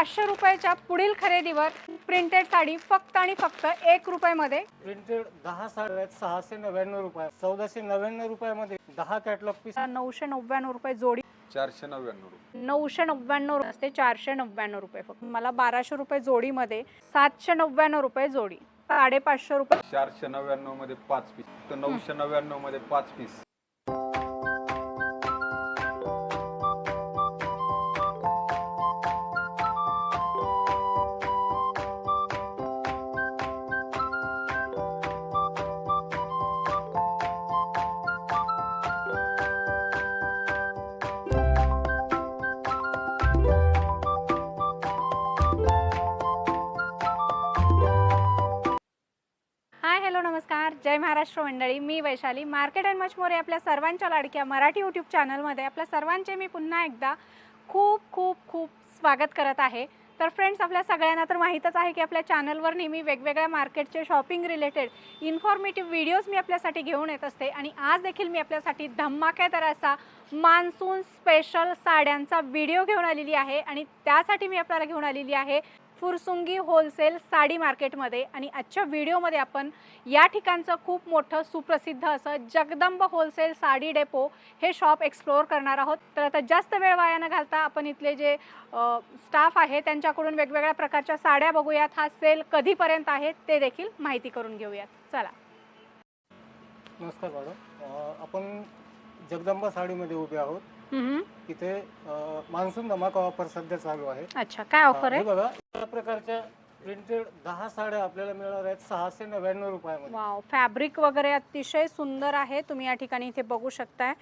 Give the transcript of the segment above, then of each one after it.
पाचशे रुपयाच्या पुढील खरेदीवर प्रिंटेड साडी फक्त आणि फक्त एक रुपयामध्ये. प्रिंटेड दहा साड्या आहेत सहाशे नव्याण्णव रुपये चौदाशे नव्याण्णव रुपयामध्ये दहा कॅटलॉग पीस नऊशे नव्याण्णव रुपये जोडी. चारशे नव्याण्णव रुपये. नऊशे नव्याण्णव असते चारशे नव्याण्णव रुपये फक्त. मला बाराशे रुपये जोडीमध्ये सातशे नव्याण्णव रुपये जोडी. साडेपाचशे रुपये. चारशे नव्याण्णवमध्ये पाच पीस तर नऊशे नव्याण्णवमध्ये पाच पीस जय महाराष्ट्र मंडळी मी Vaishali. Market and much more आपल्या सर्वांच्या लाडक्या मराठी यूट्यूब चॅनलमध्ये आपल्या सर्वांचे मी पुन्हा एकदा खूप खूप खूप स्वागत करत आहे. तर फ्रेंड्स आपल्या सगळ्यांना तर माहीतच आहे की आपल्या चॅनलवर नेहमी वेगवेगळ्या मार्केटचे शॉपिंग रिलेटेड इन्फॉर्मेटिव्ह व्हिडिओज मी आपल्यासाठी घेऊन येत असते. आणि आज देखील मी आपल्यासाठी धमाकेदार असा मान्सून स्पेशल साड्यांचा व्हिडिओ घेऊन आलेली आहे. आणि त्यासाठी मी आपल्याला घेऊन आलेली आहे फुरसुंगी होलसेल साडी मार्केटमध्ये आणि आजच्या व्हिडिओमध्ये आपण या ठिकाणचं खूप मोठं सुप्रसिद्ध असं जगदंब होलसेल साडी डेपो हे शॉप एक्सप्लोअर करणार आहोत. तर आता जास्त वेळ वाया न घालता आपण इथले जे स्टाफ आहे त्यांच्याकडून वेगवेगळ्या प्रकारच्या साड्या बघूयात. हा सेल कधीपर्यंत आहे ते देखील माहिती करून घेऊयात. चला. नमस्कार मॅडम. आपण जगदंबा साडीमध्ये उभे आहोत. इथे मान्सून धमाका ऑफर सध्या चालू आहे. अच्छा काय ऑफर आहे? बघा या प्रकारच्या प्रिंटेड दहा साड्या आपल्याला मिळणार आहेत सहाशे नव्याण्णव रुपयामध्ये. वाव फॅब्रिक वगैरे अतिशय सुंदर आहे. तुम्ही या ठिकाणी इथे बघू शकताय.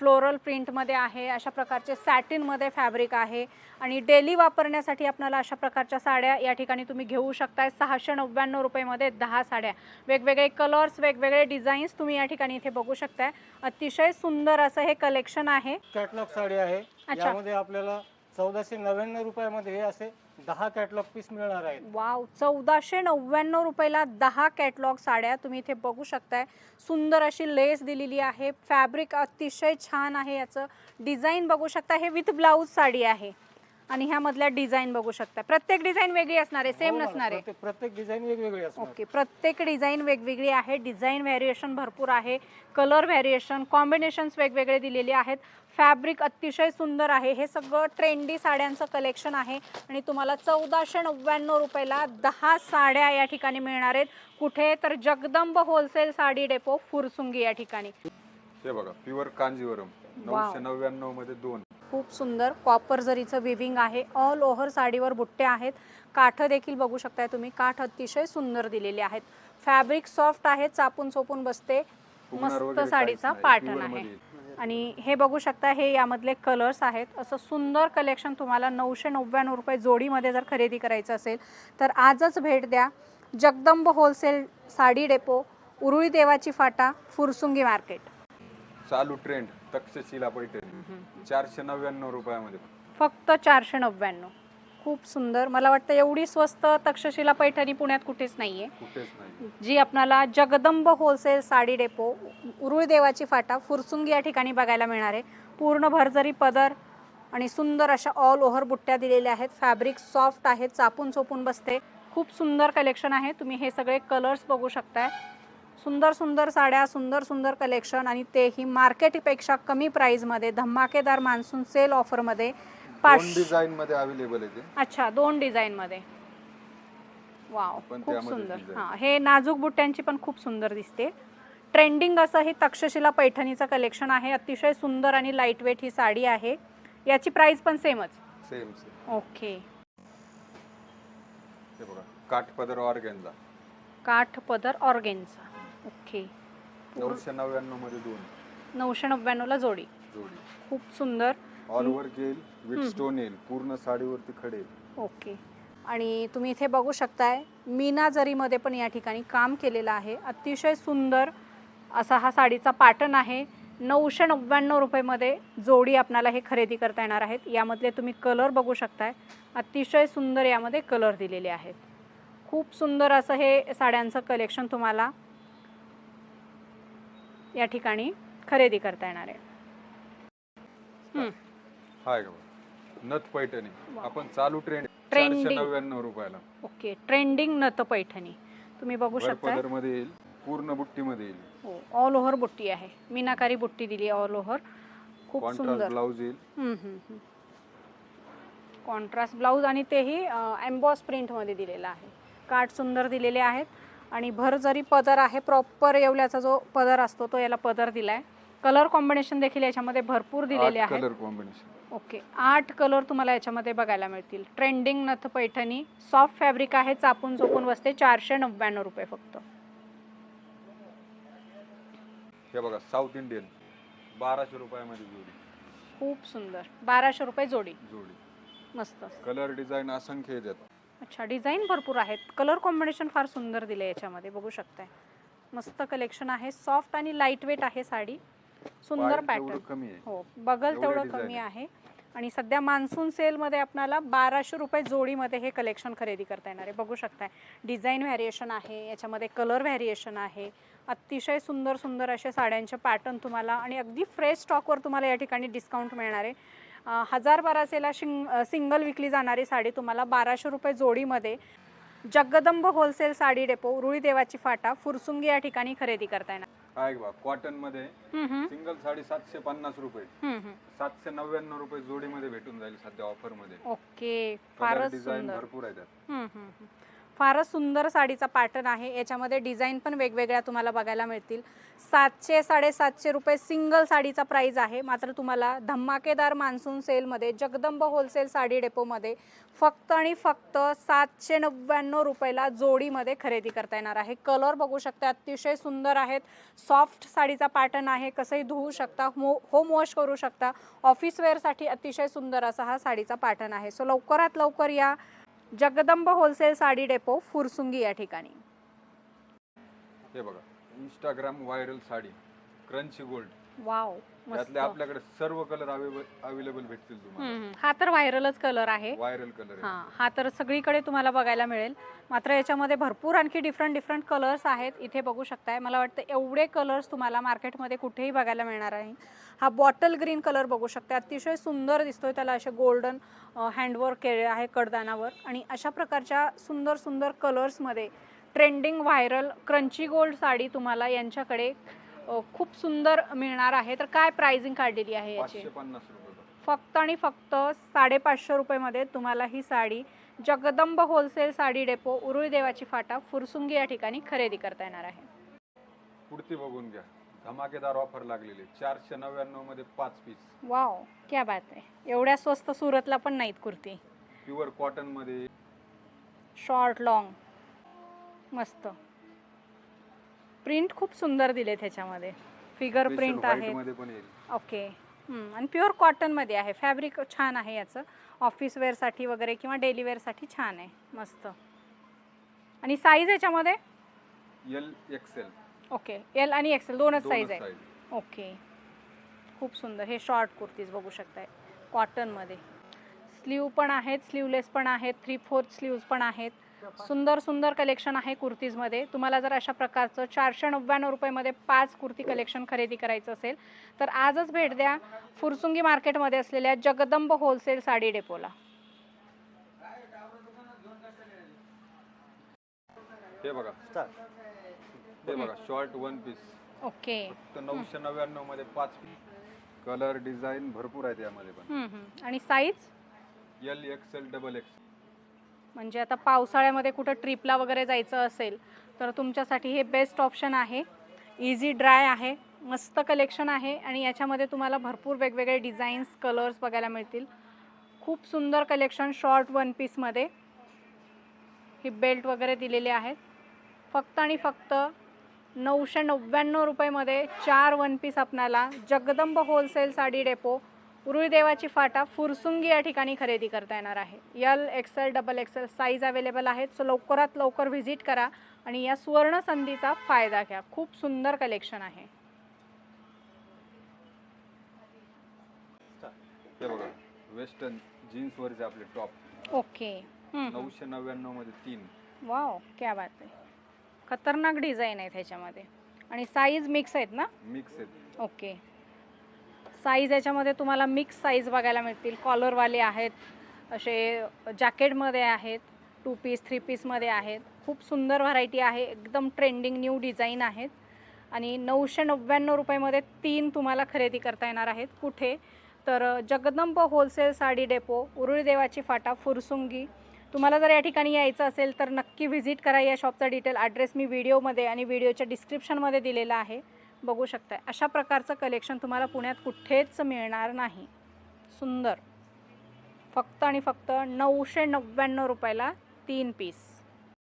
फ्लोरल प्रिंटमध्ये आहे अशा प्रकारचे सॅटिनमध्ये फॅब्रिक आहे आणि डेली वापरण्यासाठी आपल्याला अशा प्रकारच्या साड्या या ठिकाणी तुम्ही घेऊ शकताय. सहाशे नव्याण्णव रुपयेमध्ये दहा साड्या. वेगवेगळे कलर्स वेगवेगळे डिझाईन्स तुम्ही या ठिकाणी इथे बघू शकताय. अतिशय सुंदर असं हे कलेक्शन आहे. कॅटलॉग साडी आहे. यामध्ये आपल्याला चौदाशे नव्याण्णव रुपयामध्ये हे असे दहा कॅटलॉग पीस मिळणार आहेत. वाव चौदाशे नव्याण्णव रुपयाला दहा कॅटलॉग साड्या तुम्ही इथे बघू शकताय. सुंदर अशी लेस दिलेली आहे. फॅब्रिक अतिशय छान आहे याचं. डिझाईन बघू शकता हे विथ ब्लाऊज साडी आहे. आणि ह्यामधल्या डिझाईन बघू शकता. प्रत्येक डिझाईन वेगळी असणार आहे सेम हो नसणार आहे. प्रत्येक- प्रत्येक डिझाईन वेगवेगळी असणार. ओके प्रत्येक डिझाईन वेगवेगळी आहे डिझाईन व्हॅरिएशन भरपूर आहे कलर व्हॅरिएशन कॉम्बिनेशन्स वेगवेगळे दिलेले आहेत फॅब्रिक अतिशय सुंदर आहे हे सगळं ट्रेंडी साड्यांचं कलेक्शन आहे आणि तुम्हाला चौदाशे नव्याण्णव रुपयाला दहा साड्या या ठिकाणी मिळणार आहेत. कुठे तर जगदंब होलसेल साडी डेपो फुरसुंगी या ठिकाणी. हे बघा प्युअर कांजीवरम. नऊशे नव्याण्णवमध्ये दोन. खूप सुंदर कॉपर जरीचं विविंग आहे. ऑल ओव्हर साडीवर बुट्टे आहेत. काठ देखील बघू शकताय तुम्ही. काठ अतिशय सुंदर दिलेले आहेत. फॅब्रिक सॉफ्ट आहे चापून चोपून बसते. मस्त साडीचा Pure आहे. आणि हे बघू शकता हे यामधले कलर्स आहेत. असं सुंदर कलेक्शन तुम्हाला नऊशे नव्याण्णव रुपये जोडीमध्ये जर खरेदी करायचं असेल तर आजच भेट द्या. Jagdamb wholesale sari depot Uruli Devachi Phata Fursungi market चालू ट्रेंड तक्षशिला पैठणी चारशे नव्याण्णव रुपयामध्ये. फक्त चारशे नव्याण्णव. खूप सुंदर. मला वाटतं एवढी स्वस्त तक्षशिला पैठणी पुण्यात कुठेच नाहीये. कुठेच नाही जी आपणाला जगदंब होलसेल साडी डेपो उरुळ देवाची फाटा फुरसुंगी या ठिकाणी बघायला मिळणार आहे. पूर्ण भरजरी पदर आणि सुंदर अशा ऑल ओव्हर बुट्ट्या दिलेल्या आहेत. फॅब्रिक सॉफ्ट आहे चापून चोपून बसते. खूप सुंदर कलेक्शन आहे. तुम्ही हे सगळे कलर्स बघू शकताय. सुंदर सुंदर साड्या सुंदर सुंदर कलेक्शन आणि तेही मार्केटपेक्षा कमी प्राईजमध्ये धमाकेदार मान्सून सेल ऑफरमध्ये दोन पाच डिझाईन मध्ये अवेलेबल आहे ते. अच्छा दोन डिझाईन मध्ये. वाव पण खूप त्यामध्ये सुंदर. design. हा हे नाजूक बुट्ट्यांची पण खूप सुंदर दिसते. ट्रेंडिंग असं हे तक्षशिला पैठणीचं कलेक्शन आहे. अतिशय सुंदर आणि लाइट वेट ही साडी आहे. याची प्राइस पण सेमच सेम सेम ओके हे बघा काठपदर ऑर्गेन्झा. काठ पदर ऑर्गेनचा ओके. नऊशे नव्याण्णवमध्ये दोन. नऊशे नव्याण्णवला जोडी. जोडी. खूप सुंदर. ऑल ओव्हर येईल विथ. स्टोन येईल पूर्ण साडीवरती खडे ओके. आणि तुम्ही इथे बघू शकताय मीना जरीमध्ये पण या ठिकाणी काम केलेलं आहे. अतिशय सुंदर असा हा साडीचा पॅटर्न आहे. नऊशे नव्याण्णव रुपयेमध्ये जोडी आपणाला हे खरेदी करता येणार आहेत. यामधले तुम्ही कलर बघू शकताय. अतिशय सुंदर यामध्ये कलर दिलेले आहेत. खूप सुंदर असं हे साड्यांचं कलेक्शन तुम्हाला या ठिकाणी खरेदी करता येणार आहे. हं. हाय का बघा नथ पैठणी. आपण चालू ट्रेंड Trending. चारशे नव्याण्णव रुपयाला. ओके ट्रेंडिंग नथ पैठणी. तुम्ही बघू शकता पदरमध्ये येईल पूर्ण बुट्टी मध्ये येईल. हो ऑल ओव्हर बुट्टी आहे. मीनाकारी बुट्टी दिली ऑल ओव्हर खूप कॉन्ट्रास्ट सुंदर. ब्लाऊज येईल. कॉन्ट्रास्ट ब्लाऊज आणि तेही एम्बॉस प्रिंटमध्ये दिलेलं आहे. काठ सुंदर दिलेले आहेत. आणि भर जरी पदर आहे प्रॉपर येवल्याचा जो पदर असतो तो याला पदर दिलाय. कलर कॉम्बिनेशन देखील याच्यामध्ये भरपूर दिलेले आहेत. कलर कॉम्बिनेशन ओके आठ कलर तुम्हाला याच्यामध्ये बघायला मिळतील. ट्रेंडिंग नथ पैठणी सॉफ्ट फॅब्रिक आहे चापून चोपून बसते चारशे नव्याण्णव रुपये फक्त. हे बघा साऊथ इंडियन बाराशे रुपयामध्ये जोडी. खूप सुंदर. बाराशे रुपये जोडी. जोडी. मस्त. कलर डिझाईन असंख्य येतात. अच्छा डिझाईन भरपूर आहेत. कलर कॉम्बिनेशन फार सुंदर दिले याच्यामध्ये बघू शकताय. मस्त कलेक्शन आहे. सॉफ्ट आणि लाइट वेट आहे साडी. सुंदर पॅटर्न हो बगल तेवढं कमी आहे. आणि सध्या मान्सून सेलमध्ये आपल्याला बाराशे रुपये जोडीमध्ये हे कलेक्शन खरेदी करता येणार आहे. बघू शकताय. डिझाईन व्हॅरिएशन आहे याच्यामध्ये कलर व्हॅरिएशन आहे. अतिशय सुंदर सुंदर असे साड्यांचे पॅटर्न तुम्हाला आणि अगदी फ्रेश स्टॉकवर तुम्हाला या ठिकाणी डिस्काउंट मिळणार आहे. हजार बाराशेला शिंग सिंगल विकली जाणारी साडी तुम्हाला बाराशे रुपये जोडीमध्ये. जगदंब होलसेल साडी डेपो रुळी देवाची फाटा फुरसुंगी या ठिकाणी खरेदी करता येणार. हा एक बघा कॉटनमध्ये सिंगल साडी सातशे पन्नास रुपये. सातशे नव्याण्णव रुपये जोडीमध्ये भेटून जाईल सध्या ऑफरमध्ये. ओके फारच डिझाईन भरपूर आहे फारच सुंदर साडीचा पॅटर्न आहे. याच्यामध्ये डिझाईन पण वेगवेगळ्या तुम्हाला बघायला मिळतील. सातशे साडेसातशे रुपये सिंगल साडीचा प्राईज आहे. मात्र तुम्हाला धमाकेदार मान्सून सेलमध्ये जगदंब होलसेल साडी डेपोमध्ये फक्त आणि फक्त सातशे नव्याण्णव रुपयाला जोडीमध्ये खरेदी करता येणार आहे. कलर बघू शकता अतिशय सुंदर आहेत. सॉफ्ट साडीचा पॅटर्न आहे. कसंही धुवू शकता हो होम वॉश करू शकता. ऑफिस वेअरसाठी अतिशय सुंदर असा हा साडीचा पॅटर्न आहे. सो लवकरात लवकर या जगदंब होलसेल साडी डेपो फुरसुंगी या ठिकाणी. हे बघा Instagram viral sari crunchy gold wow त्यातले आपल्याकडे सर्व कलर अवेलेबल भेटतील तुम्हाला. हम्म, हा तर व्हायरलच कलर आहे. व्हायरल कलर हा हा तर सगळीकडे तुम्हाला बघायला मिळेल. मात्र याच्यामध्ये भरपूर आणखी डिफरंट डिफरंट कलर्स आहेत. इथे बघू शकताय. मला वाटतं एवढे कलर्स तुम्हाला मार्केटमध्ये कुठेही बघायला मिळणार आहे हा बॉटल ग्रीन कलर बघू शकता अतिशय सुंदर दिसतोय त्याला असे गोल्डन हँडवर्क केले आहे कडदानावर. आणि अशा प्रकारच्या सुंदर सुंदर कलर्समध्ये trending viral crunchy gold sari तुम्हाला यांच्याकडे खूप सुंदर मिळणार आहे. तर काय प्राइसिंग काढलेली आहे याची? फक्त आणि फक्त साडेपाचशे रुपयेमध्ये तुम्हाला ही साडी जगदंब होलसेल साडी डेपो उरुळी देवाची फाटा फुरसुंगी या ठिकाणी खरेदी करता येणार आहे. कुर्ती बघून घ्या. धमाकेदार ऑफर लागलेली चारशे नव्याण्णवमध्ये पाच पीस वाव क्या बात आहे. एवढ्या स्वस्त सुरतला पण नाहीत कुर्ती. प्युअर कॉटनमध्ये. शॉर्ट लॉंग मस्त. प्रिंट खूप सुंदर दिले त्याच्यामध्ये फिगर प्रिंट आहे ओके आणि प्युअर कॉटनमध्ये आहे. फॅब्रिक छान आहे याचं. ऑफिस वेअरसाठी वगैरे किंवा डेली वेअरसाठी छान आहे. मस्त. आणि साईज याच्यामध्ये एल एक्सेल ओके एल आणि एक्सेल दोनच साईज आहे ओके खूप सुंदर. हे शॉर्ट कुर्तीज बघू शकताय. कॉटनमध्ये स्लीव पण आहेत. स्लीवलेस पण आहेत. थ्री फोर्थ स्लीव्ज पण आहेत. सुंदर सुंदर कलेक्शन आहे कुर्तीजमध्ये. तुम्हाला जर अशा प्रकारचं चारशे नव्याण्णव रुपयेमध्ये पाच कुर्ती कलेक्शन खरेदी करायचं असेल तर आजच भेट द्या फुरसुंगी मार्केटमध्ये असलेल्या जगदंब होलसेल साडी डेपोला हे बघा. हे बघा शॉर्ट वन पीस ओके. नऊशे नव्याण्णवमध्ये पाच पीस कलर डिझाईन भरपूर आहे त्यामध्ये पण. आणि size L XL double XL म्हणजे आता पावसाळ्यामध्ये कुठं ट्रिपला वगैरे जायचं असेल तर तुमच्यासाठी हे बेस्ट ऑप्शन आहे. इझी ड्राय आहे मस्त कलेक्शन आहे आणि याच्यामध्ये तुम्हाला भरपूर वेगवेगळे डिझाईन्स कलर्स बघायला मिळतील. खूप सुंदर कलेक्शन शॉर्ट वन पीसमध्ये ही बेल्ट वगैरे दिलेले आहेत. फक्त आणि फक्त नऊशे नव्याण्णव रुपयेमध्ये चार वन पीस आपणाला जगदंब होलसेल साडी डेपो उरुळी देवाची फाटा फुरसुंगी या ठिकाणी खरेदी करता येणार आहे. L XL double XL size available आहेत. सो लवकरात लवकर व्हिजिट करा आणि या सुवर्ण संधीचा फायदा घ्या. खूप सुंदर कलेक्शन आहे. हे बघा वेस्टर्न जीन्स वरचे आपले टॉप ओके नऊशे नव्याण्णवमध्ये तीन. वाव क्या बात आहे. खतरनाक डिझाईन आहे त्याच्यामध्ये. आणि साईज मिक्स आहेत ना? मिक्स आहेत. ओके साईज याच्यामध्ये तुम्हाला मिक्स साईज बघायला मिळतील. कॉलरवाले आहेत असे जॅकेटमध्ये आहेत टू पीस थ्री पीसमध्ये आहेत. खूप सुंदर व्हरायटी आहे एकदम ट्रेंडिंग न्यू डिझाईन आहेत. आणि नऊशे नव्याण्णव रुपयामध्ये तीन तुम्हाला खरेदी करता येणार आहेत. कुठे? तर जगदंब होलसेल साडी डेपो उरुळी देवाची फाटा फुरसुंगी. तुम्हाला जर या ठिकाणी यायचं असेल तर नक्की व्हिजिट करा. या शॉपचा डिटेल ॲड्रेस मी व्हिडिओमध्ये आणि व्हिडिओच्या डिस्क्रिप्शनमध्ये दिलेला आहे. बघू शकताय. अशा प्रकारचं कलेक्शन तुम्हाला पुण्यात कुठेच मिळणार नाही. सुंदर. फक्त आणि फक्त नऊशे नव्याण्णव रुपयाला तीन पीस